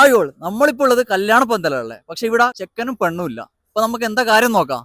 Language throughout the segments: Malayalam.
ഹായ് ഓൾ നമ്മളിപ്പോൾ ഉള്ളത് കല്യാണ പന്തലല്ലേ പക്ഷെ ഇവിടെ ചെക്കനും പെണ്ണും ഇല്ല. അപ്പൊ നമുക്ക് എന്താ കാര്യം നോക്കാം?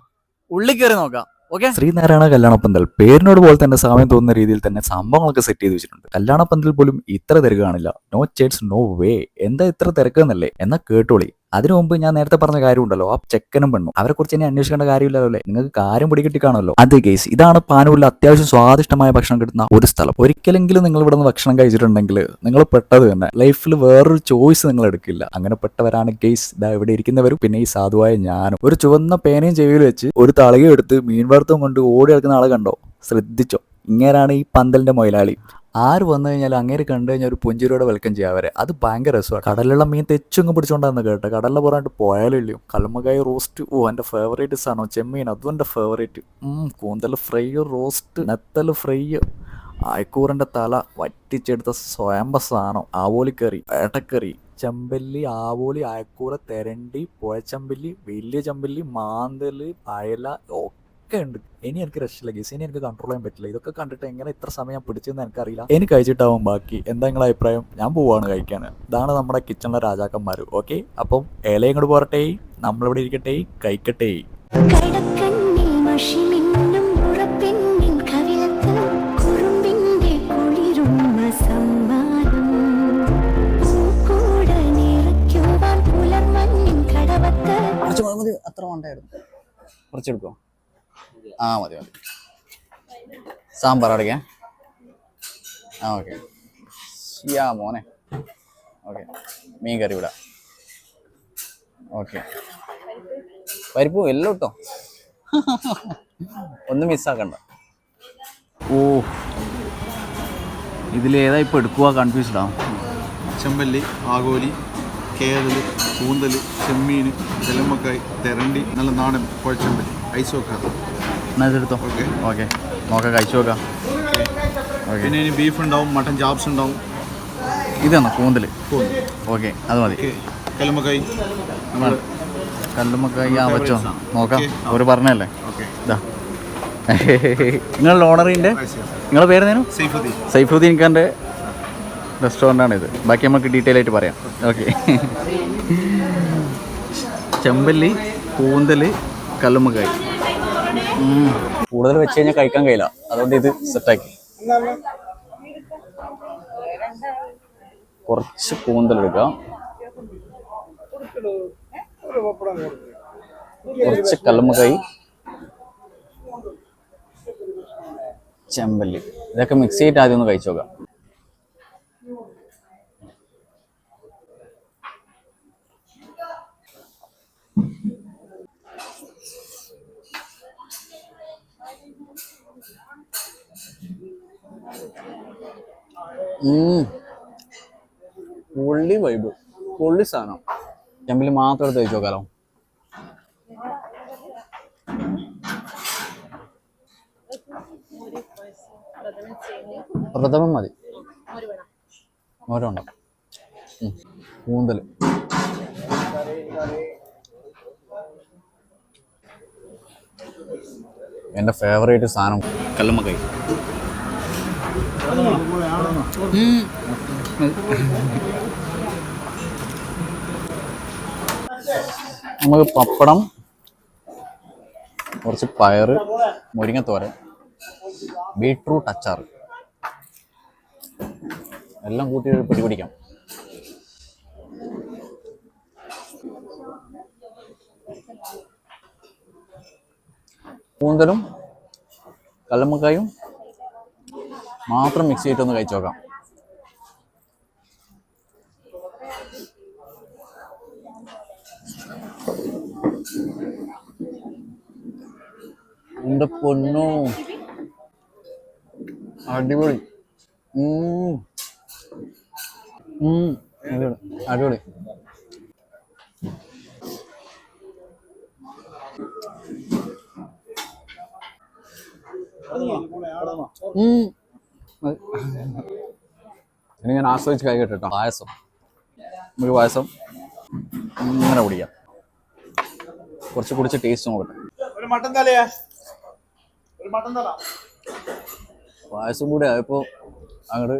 ഉള്ളിൽ കയറി നോക്കാം. ഓക്കെ? ശ്രീനാരായണ കല്യാണപ്പന്തൽ പേരിനോട് പോലെ തന്നെ സമയം തോന്നുന്ന രീതിയിൽ തന്നെ സംഭവങ്ങളൊക്കെ സെറ്റ് ചെയ്ത് വെച്ചിട്ടുണ്ട്. കല്യാണപ്പന്തൽ പോലും ഇത്ര തിരക്ക് കാണില്ല. നോ ചേറ്റ്സ് നോ വേ എന്താ ഇത്ര തിരക്ക് എന്നല്ലേ? എന്നാ കേട്ടോളി. അതിനു മുമ്പ് ഞാൻ നേരത്തെ പറഞ്ഞ കാര്യമുണ്ടല്ലോ ആ ചെക്കനും പെണ്ണും. അവരെ കുറിച്ച് ഇനി അന്വേഷിക്കേണ്ട കാര്യമില്ലല്ലോ അല്ലേ നിങ്ങൾക്ക് കാര്യം പിടികിട്ടി കാണുമല്ലോ. അത് കേസ് ഇതാണ് പാനൂരിൽ അത്യാവശ്യം സ്വാദിഷ്ടമായ ഭക്ഷണം കിട്ടുന്ന ഒരു സ്ഥലം. ഒരിക്കലെങ്കിലും നിങ്ങൾ ഇവിടെ നിന്ന് ഭക്ഷണം കഴിച്ചിട്ടുണ്ടെങ്കിൽ നിങ്ങൾ പെട്ടത് തന്നെ. ലൈഫിൽ വേറൊരു ചോയ്സ് നിങ്ങൾ എടുക്കില്ല. അങ്ങനെ പെട്ടവരാണ് ഗെയ്സ് ഇതാ ഇവിടെ ഇരിക്കുന്നവരും പിന്നെ ഈ സാധുവായ ഞാനും. ഒരു ചുവന്ന പേനയും ചെവിയിൽ വെച്ച് ഒരു തളകയും എടുത്ത് മീൻ വറുത്തും കൊണ്ട് ഓടി നടക്കുന്ന ആളെ കണ്ടോ? ശ്രദ്ധിച്ചോ? ഇങ്ങനെയാണ് ഈ പന്തലിന്റെ മൊയിലാളി. ആര് വന്നു കഴിഞ്ഞാൽ അങ്ങേര് കണ്ടു കഴിഞ്ഞാൽ ഒരു പുഞ്ചിരിയോടെ വെൽക്കം ചെയ്യാം അവരെ. അത് ഭയങ്കര രസമാണ്. കടലുള്ള മീൻ തെച്ചുങ്ങ് പിടിച്ചോണ്ടാന്ന് കേട്ടോ. കടലിൽ പറഞ്ഞിട്ട് പോയാലും ഇല്ലയോ. കല്ലുമ്മക്കായ റോസ്റ്റ് ഓ എന്റെ ഫേവറേറ്റ് സാധനം. ചെമ്മീൻ. അതും എന്റെ ഫേവറേറ്റ് കൂന്തൽ ഫ്രൈ റോസ്റ്റ് നെത്തൽ ഫ്രൈ. ആയിക്കൂറിന്റെ തല വറ്റിച്ചെടുത്ത സ്വയംഭ സാധനം. ആവോലിക്കറി ഏട്ടക്കറി ചെമ്പല്ലി ആവോലി അയക്കൂറ തെരണ്ടി പുഴച്ചമ്പല്ലി വലിയ ചെമ്പല്ലി മാന്തൽ അയല ഒക്കെ ഉണ്ട് ഇനി എനിക്ക് രക്ഷയില്ല ഗസ് ഇനി എനിക്ക് കൺട്രോൾ ചെയ്യാൻ പറ്റില്ല. ഇതൊക്കെ കണ്ടിട്ട് എങ്ങനെ ഇത്ര സമയം പിടിച്ചെന്ന് എനിക്കറിയില്ല. എനിക്ക് കഴിച്ചിട്ടാവും ബാക്കി. എന്താ നിങ്ങളെ അഭിപ്രായം? ഞാൻ പോവാണ് കഴിക്കാൻ. ഇതാണ് നമ്മുടെ കിച്ചണിലെ രാജാക്കന്മാർ ഓക്കെ അപ്പം ഏലയും കൂടെ പോരട്ടെ. നമ്മളിവിടെ ഇരിക്കട്ടെ. കഴിക്കട്ടെ. അത്ര വേണ്ടായിരുന്നു. കുറച്ചെടുക്കോ ആ മതി മതി. സാമ്പാർ അടയ്ക്കാൻ ആ ഓക്കെ. ഷിയാ മോനെ. ഓക്കെ. മീൻ കറി വിടാം. ഓക്കെ. പരിപ്പ് എല്ലാം കേട്ടോ ഒന്നും മിസ്സാക്കണ്ട. ഓ. ഇതിലേതാ ഇപ്പൊ എടുക്കുക കൺഫ്യൂസ്ഡാ ആ? ചെമ്പല്ലി ആകോലി കേരൾ കൂന്തൽ ചെമ്മീൻ ചെല്ലമ്മക്കായ് തെരണ്ടി നല്ല നാടൻ കുഴച്ചമ്പല്ലി ഐസ് വെക്കാത്ത എന്നാ ഇതെടുത്തോ ഓക്കെ. ഓക്കെ. നോക്കാം കഴിച്ചു നോക്കാം. പിന്നെ ഇനി ബീഫ് ഉണ്ടാവും മട്ടൻ ചാപ്സ് ഉണ്ടാവും. ഇതാണോ കൂന്തൽ ഓക്കെ അത് മതി. കല്ലുമക്കായി കല്ലുമക്കായി കല്ലുമ്മക്കായി ആ വെച്ചോ? നോക്കാം അവർ ഒരു പറഞ്ഞല്ലേ ഇതാ നിങ്ങളുടെ ഓണറിന്റെ നിങ്ങളുടെ പേര് സൈഫുദ്ദീൻ. സൈഫുദ്ദീൻ ഖാന്റെ റെസ്റ്റോറന്റാണ് ഇത് ബാക്കി നമുക്ക് ഡീറ്റെയിൽ ആയിട്ട് പറയാം. ഓക്കെ. ചെമ്പല്ലി കൂന്തൽ കല്ലുമ്മക്കായി. കൂടുതൽ വെച്ച് കഴിഞ്ഞാൽ കഴിക്കാൻ കഴിയില്ല. അതുകൊണ്ട് ഇത് സെറ്റാക്കി കുറച്ച് കൂന്തൽ എടുക്കാം കുറച്ച് കല്ലുമ്മക്കായി ചെമ്പല്ലി. ഇതൊക്കെ മിക്സ് ചെയ്തിട്ട് ആദ്യം ഒന്ന് കഴിച്ചു നോക്കാം. പൊള്ളി വൈബ് പൊള്ളി സാധനം. ചെമ്പിൽ മാത്രം എടുത്ത് കഴിച്ചു നോക്കാലോ. പ്രഥമം മതി. ഓരോണ്ടോ കൂന്തൽ എന്റെ ഫേവറേറ്റ് സാധനം. കല്ലുമ്മക്കായി നമുക്ക് പപ്പടം കുറച്ച് പയറ് മുരിങ്ങത്തോരൻ ബീട്രൂട്ട് അച്ചാർ എല്ലാം കൂട്ടി ഒരു പിടി പിടിക്കാം. കൂന്തലും കല്ലുമ്മക്കായും മാത്രം മിക്സ് ചെയ്തിട്ടൊന്ന് കഴിച്ചു നോക്കാം. എന്റെ പൊന്നു. അടിപൊളി. അടിപൊളി അടിപൊളി. ഇനി ഞാൻ ആസ്വദിച്ച് കൈ കേട്ടോ പായസം. നമുക്ക് പായസം. ഇങ്ങനെ കുടിക്കാം. കുറച്ച് കുടിച്ച് ടേസ്റ്റ് നോക്കട്ടെ. ഒരു മട്ടൻ തലയാ ഒരു മട്ടൻ തല പായസം കൂടി ആയപ്പോൾ അങ്ങോട്ട്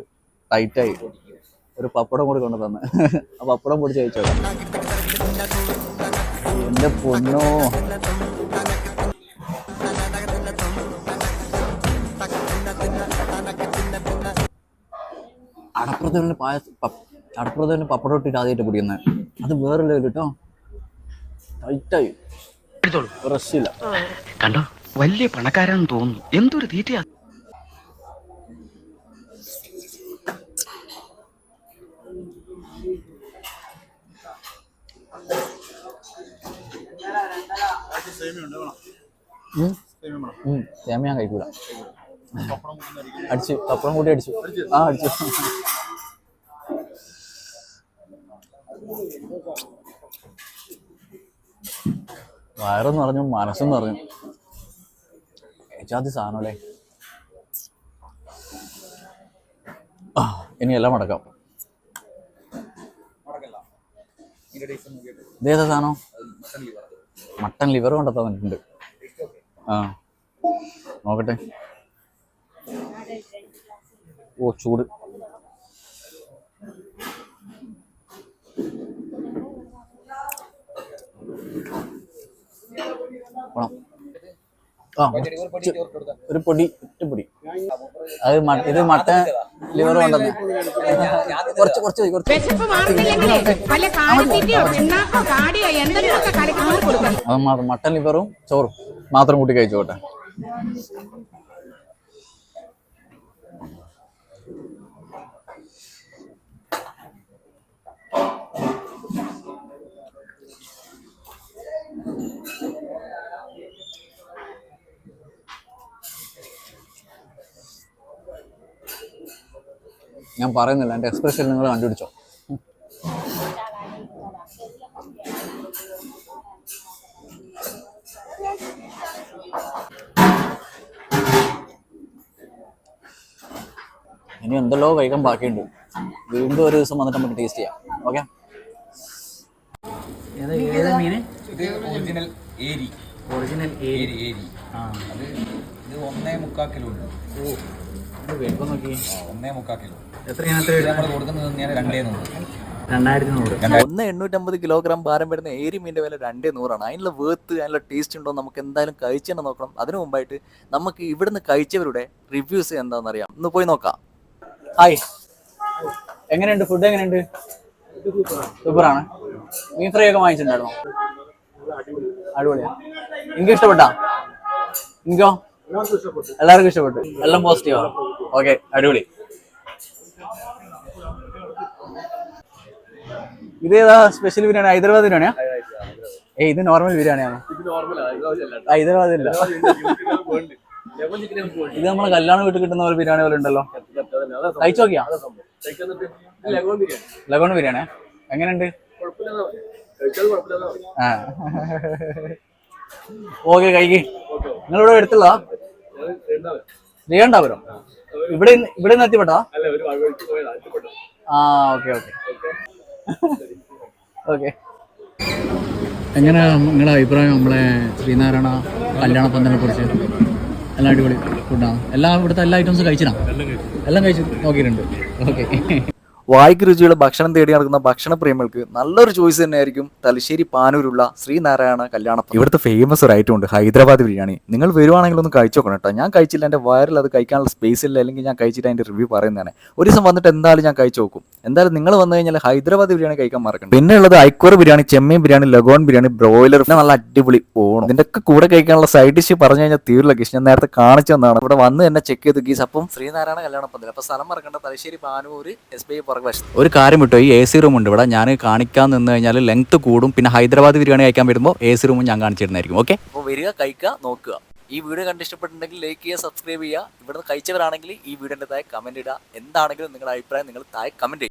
ടൈറ്റായി ഒരു പപ്പടം കൂടി കൊണ്ടു തന്നെ. ആ പപ്പടം പൊടിച്ച് കഴിച്ചോ? എന്റെ പൊന്നോ. അടപ്പുറത്തിന് പായസ അടപ്പുറത്തിന് പപ്പടം ഇട്ടിട്ട് ആദ്യമായിട്ട് കുടിക്കുന്നത്. അത് വേറെ ലെവൽ കേട്ടോ ടൈറ്റായി റഷില്ല കണ്ടോ? വലിയ പണക്കാരാന്ന് തോന്നുന്നു. എന്തൊരു തീറ്റയാ? സേമിയ കഴിക്കൂല. അടിച്ചു. പപ്പടം കൂടി അടിച്ചു. ആ അടിച്ചു. വയറെന്ന് പറഞ്ഞു മനസ്സെന്ന് പറഞ്ഞു. ഏച്ചാതി സാധനമല്ലേ? ആ ഇനി എല്ലാം മടക്കാം. ഇതേതാ സാധനം? മട്ടൻ ലിവർ കൊണ്ടെത്താൻ വന്നിട്ടുണ്ട് ആ. നോക്കട്ടെ. ഓ ചൂട്. ആ ഒരു പൊടി ഒറ്റ പൊടി. അത് ഇത് മട്ട ലിവർ കൊണ്ടുവന്ന്. കുറച്ച് കുറച്ച് അത് മാത്രം മട്ടൻ ലിവറും ചോറും. മാത്രം കൂട്ടി കഴിച്ചോട്ടെ. ഞാൻ പറയുന്നില്ല എന്റെ എക്സ്പ്രഷൻ നിങ്ങൾ കണ്ടുപിടിച്ചോ. ഇനി എന്തെല്ലോ കഴിക്കാൻ ബാക്കിയുണ്ട്. വീണ്ടും ഒരു ദിവസം വന്നിട്ട് നമുക്ക് ടേസ്റ്റ് ചെയ്യാം. ഓക്കെ ഒറിജിനൽ ഏരി. ഒറിജിനൽ ഏരി. ഏരി അത് ഇത് ഒന്നേ മുക്കാൽ കിലോ ഉണ്ട്. നോക്കി. ആ, ഒന്നേ മുക്കാൽ കിലോ. എത്രയാണ് നമ്മൾ കൊടുക്കുന്നത് ഞാൻ രണ്ടേ നൂറ്. രണ്ടായിരത്തി നൂറ് ഒന്ന് എണ്ണൂറ്റമ്പത് കിലോഗ്രാം ഭാരം വരുന്ന ഏരി മീന്റെ വില രണ്ടേ നൂറാണ്. അതിനുള്ള വേർത്ത് അതിനുള്ള ടേസ്റ്റ് ഉണ്ടോ നമുക്ക് എന്തായാലും കഴിച്ചു തന്നെ നോക്കണം. അതിനു മുമ്പായിട്ട് നമുക്ക് ഇവിടുന്ന് കഴിച്ചവരുടെ റിവ്യൂസ് എന്താണെന്ന് അറിയാം ഒന്ന് പോയി നോക്കാം. ഹായ് എങ്ങനെയുണ്ട്? ഫുഡ് എങ്ങനെയുണ്ട്? സൂപ്പറാണ്. മീൻ ഫ്രൈ ഒക്കെ വാങ്ങിച്ചിട്ടുണ്ടായിരുന്നോ? അടിപൊളിയാ. എനിക്ക് ഇഷ്ടപ്പെട്ടാ? എനിക്കോ എല്ലാവർക്കും ഇഷ്ടപ്പെട്ടു. എല്ലാം പോസിറ്റീവാ ഓക്കെ അടിപൊളി. ഇത് ഏതാ സ്പെഷ്യൽ ബിരിയാണി? ഹൈദരാബാദ് ബിരിയാണിയാ? ഏയ് ഇത് നോർമൽ ബിരിയാണിയാണ് ഹൈദരാബാദില്ല ഇത് നമ്മളെ കല്യാണ വീട്ടിൽ കിട്ടുന്ന ഒരു ബിരിയാണി പോലെ ഉണ്ടല്ലോ. കഴിച്ചു നോക്കിയാ? ലഗോൺ ബിരിയാണി എങ്ങനെയുണ്ട്? ആ. ഓക്കെ കഴിക്ക്. നിങ്ങളിവിടെ എടുത്തുള്ള ശ്രീകണ്ഠാപുരം ഇവിടെ ഇവിടെ നിന്ന് എത്തിപ്പെട്ടോ? ആ ഓക്കെ ഓക്കെ. ഓക്കെ. എങ്ങനെ നിങ്ങളുടെ അഭിപ്രായം നമ്മളെ ശ്രീനാരായണ കല്യാണ പന്തനെ കുറിച്ച്? എല്ലാം അടിപൊളി ഫുഡാണ് എല്ലാം ഇവിടുത്തെ എല്ലാ ഐറ്റംസും കഴിച്ചിനാ? എല്ലാം കഴിച്ചു. നോക്കിയിട്ടുണ്ട്. ഓക്കെ. വായ്ക്ക് രുചിയുള്ള ഭക്ഷണം തേടി നടക്കുന്ന ഭക്ഷണ പ്രേമികൾക്ക് നല്ലൊരു ചോയ്സ് തന്നെയായിരിക്കും തലശ്ശേരി പാനൂരുള്ള ശ്രീനാരായണ കല്യാണം ഇവിടുത്തെ ഫേമസ് ഒരു ഐറ്റം ഉണ്ട് ഹൈദരാബാദ് ബിരിയാണി. നിങ്ങൾ വരുവാണെങ്കിൽ ഒന്ന് കഴിച്ചു നോക്കണം കേട്ടോ. ഞാൻ കഴിച്ചില്ല എന്റെ വയറിൽ അത് കഴിക്കാനുള്ള സ്പേസ് ഇല്ല അല്ലെങ്കിൽ ഞാൻ കഴിച്ചിട്ട് അതിന്റെ റിവ്യൂ പറയുന്നതാണ്. ഒരു ദിവസം വന്നിട്ട് എന്തായാലും ഞാൻ കഴിച്ചു നോക്കും. എന്തായാലും നിങ്ങൾ വന്നു കഴിഞ്ഞാൽ ഹൈദരാബാദ് ബിരിയാണി കഴിക്കാൻ മറക്കണം പിന്നെ ഉള്ളത് ഐക്വർ ബിരിയാണി ചെമ്മീൻ ബിരിയാണി ലഗോൺ ബിരിയാണി ബ്രോയിലർ പിന്നെ നല്ല അടിപൊളി ഓണം ഇതിന്റെ ഒക്കെ കൂടെ കഴിക്കാനുള്ള സൈഡ് ഡിഷ് പറഞ്ഞു കഴിഞ്ഞാൽ തീരില്ല ഞാൻ നേരത്തെ കാണിച്ചു തന്നാണ് ഇവിടെ വന്ന് തന്നെ ചെക്ക് ചെയ്ത് ഗീസ് അപ്പം ശ്രീനാരായണ കല്യാണ പന്തൽ അപ്പം സ്ഥലം മറക്കേണ്ട. Thalassery Panoor S B I ഒരു കാര്യം വിട്ടോ ഈ എ സി റൂം ഉണ്ട് ഇവിടെ. ഞാൻ കാണിക്കാൻ നിന്ന് കഴിഞ്ഞാൽ ലെങ്ത് കൂടും. പിന്നെ ഹൈദരാബാദ് ബിരിയാണി കഴിക്കാൻ വരുമ്പോൾ എ സി റൂമും ഞാൻ കാണിച്ചിരുന്നായിരിക്കും ഓക്കെ അപ്പോൾ വരിക കഴിക്കുക നോക്കുക. ഈ വീഡിയോ കണ്ട് ഇഷ്ടപ്പെട്ടിട്ടുണ്ടെങ്കിൽ ലൈക്ക് ചെയ്യുക സബ്സ്ക്രൈബ് ചെയ്യുക. ഇവിടുന്ന് കഴിച്ചവരാണെങ്കിൽ ഈ വീഡിയോന്റെ താഴെ കമന്റ് ഇടുക. എന്താണെങ്കിലും നിങ്ങളുടെ അഭിപ്രായം നിങ്ങൾ താഴെ കമന്റ് ചെയ്യുക.